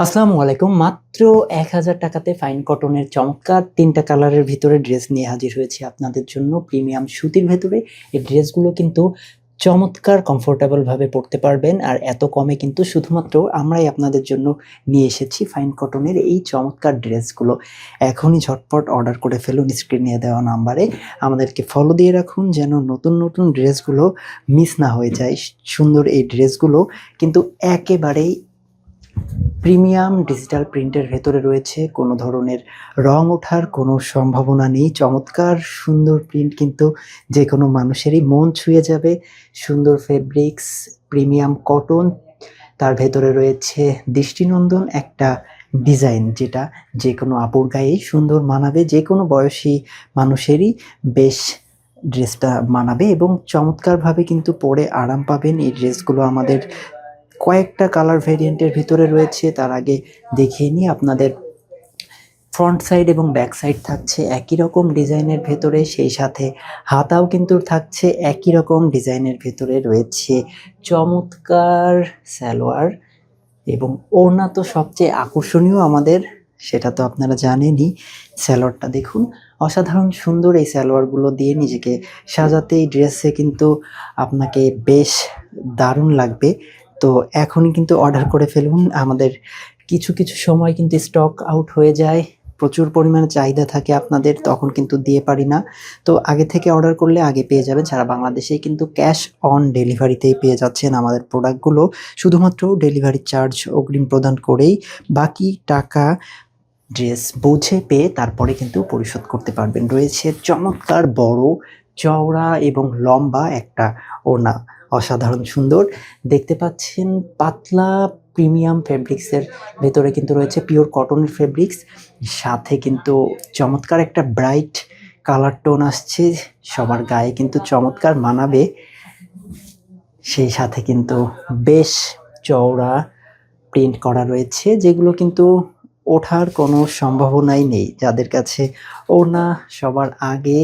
আসসালামু আলাইকুম। মাত্র এক হাজার টাকাতে ফাইন কটনের চমৎকার তিনটা কালারের ভিতরে ড্রেস নিয়ে হাজির হয়েছি আপনাদের জন্য প্রিমিয়াম সুতির ভেতরে। এই ড্রেসগুলো কিন্তু চমৎকার কমফোর্টেবলভাবে পড়তে পারবেন আর এত কমে কিন্তু শুধুমাত্র আমরাই আপনাদের জন্য নিয়ে এসেছি ফাইন কটনের এই চমৎকার ড্রেসগুলো এখনই ঝটপট অর্ডার করে ফেলুন স্ক্রিনে দেওয়া নাম্বারে। আমাদেরকে ফলো দিয়ে রাখুন যেন নতুন নতুন ড্রেসগুলো মিস না হয়ে যায়। সুন্দর এই ড্রেসগুলো কিন্তু একেবারেই প্রিমিয়াম ডিজিটাল প্রিন্টের ভেতরে রয়েছে কোনো ধরনের রং ওঠার কোনো সম্ভাবনা নেই। চমৎকার সুন্দর প্রিন্ট কিন্তু যে কোনো মানুষেরই মন ছুঁয়ে যাবে। সুন্দর ফেব্রিক্স প্রিমিয়াম কটন তার ভেতরে রয়েছে দৃষ্টিনন্দন একটা ডিজাইন যেটা যে কোনো আপুর গায়েই সুন্দর মানাবে যে কোনো বয়সী মানুষেরই বেশ ড্রেসটা মানাবে এবং চমৎকারভাবে কিন্তু পরে আরাম পাবেন। এই ড্রেসগুলো আমাদের কয়েকটা কালার ভেরিয়েন্টের ভিতরে রয়েছে, তার আগে দেখিয়ে নিই আপনাদের। ফ্রন্ট সাইড এবং ব্যাক সাইড থাকছে একই রকম ডিজাইনের ভেতরে, সেই সাথে হাতাও কিন্তু থাকছে একই রকম ডিজাইনের ভেতরে রয়েছে। চমৎকার সালোয়ার এবং ওড়না তো সবচেয়ে আকর্ষণীয় আমাদের, সেটা তো আপনারা জানেনই। স্যালোয়ারটা দেখুন, অসাধারণ সুন্দর এই স্যালোয়ারগুলো দিয়ে নিজেকে সাজাতে, এই ড্রেসে কিন্তু আপনাকে বেশ দারুণ লাগবে। তো এখনই কিন্তু অর্ডার করে ফেলুন। আমাদের কিছু কিছু সময় কিন্তু স্টক আউট হয়ে যায়। প্রচুর পরিমাণে চাহিদা থাকে আপনাদের, তখন কিন্তু দিয়ে পারি না। তো আগে থেকে অর্ডার করলে আগে পেয়ে যাবেন। সারা বাংলাদেশেই কিন্তু ক্যাশ অন ডেলিভারিতেই পেয়ে যাচ্ছেন আমাদের প্রোডাক্টগুলো শুধুমাত্র ডেলিভারি চার্জ অগ্রিম প্রদান করেই বাকি টাকা ড্রেস বুঝে পেয়ে তারপরে কিন্তু পরিশোধ করতে পারবেন। রয়েছে চমৎকার বড়, চওড়া এবং লম্বা একটা ওড়না। অসাধারণ সুন্দর। দেখতে পাচ্ছেন পাতলা প্রিমিয়াম ফেব্রিক্সের ভেতরে কিন্তু রয়েছে পিওর কটনের ফেব্রিক্স সাথে কিন্তু চমৎকার একটা ব্রাইট কালার টোন আসছে। সবার গায়ে কিন্তু চমৎকার মানাবে। সেই সাথে কিন্তু বেশ চওড়া প্রিন্ট করা রয়েছে, যেগুলো কিন্তু ওঠার কোনো সম্ভাবনাই নেই। যাদের কাছে ওড়না সবার আগে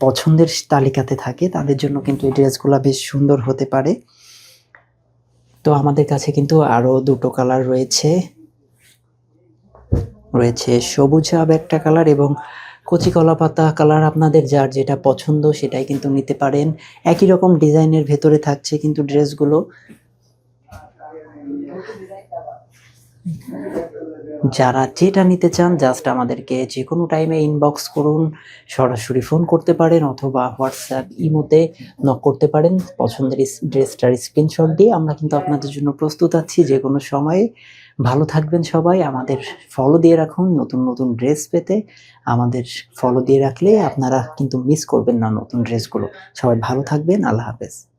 পছন্দের তালিকাতে থাকে, তাদের জন্য কিন্তু এই ড্রেসগুলো বেশ সুন্দর হতে পারে। তো আমাদের কাছে কিন্তু আরও দুটো কালার রয়েছে। রয়েছে সবুজ আব একটা কালার এবং কচি কলা পাতা কালার আপনাদের যার যেটা পছন্দ সেটাই কিন্তু নিতে পারেন। একই রকম ডিজাইনের ভেতরে থাকছে কিন্তু ড্রেসগুলো। যারা যেটা নিতে চান জাস্ট আমাদেরকে যে কোনো টাইমে ইনবক্স করুন, সরাসরি ফোন করতে পারেন অথবা হোয়াটসঅ্যাপ ইমোতে নক করতে পারেন। পছন্দের ড্রেসটার স্ক্রিনশট দিয়ে আমরা কিন্তু আপনাদের জন্য প্রস্তুত আছি। যে কোনো সময়ে ভালো থাকবেন সবাই। আমাদের ফলো দিয়ে রাখুন। নতুন নতুন ড্রেস পেতে আমাদের ফলো দিয়ে রাখলে আপনারা কিন্তু মিস করবেন না নতুন ড্রেসগুলো সবাই ভালো থাকবেন। আল্লাহ হাফেজ।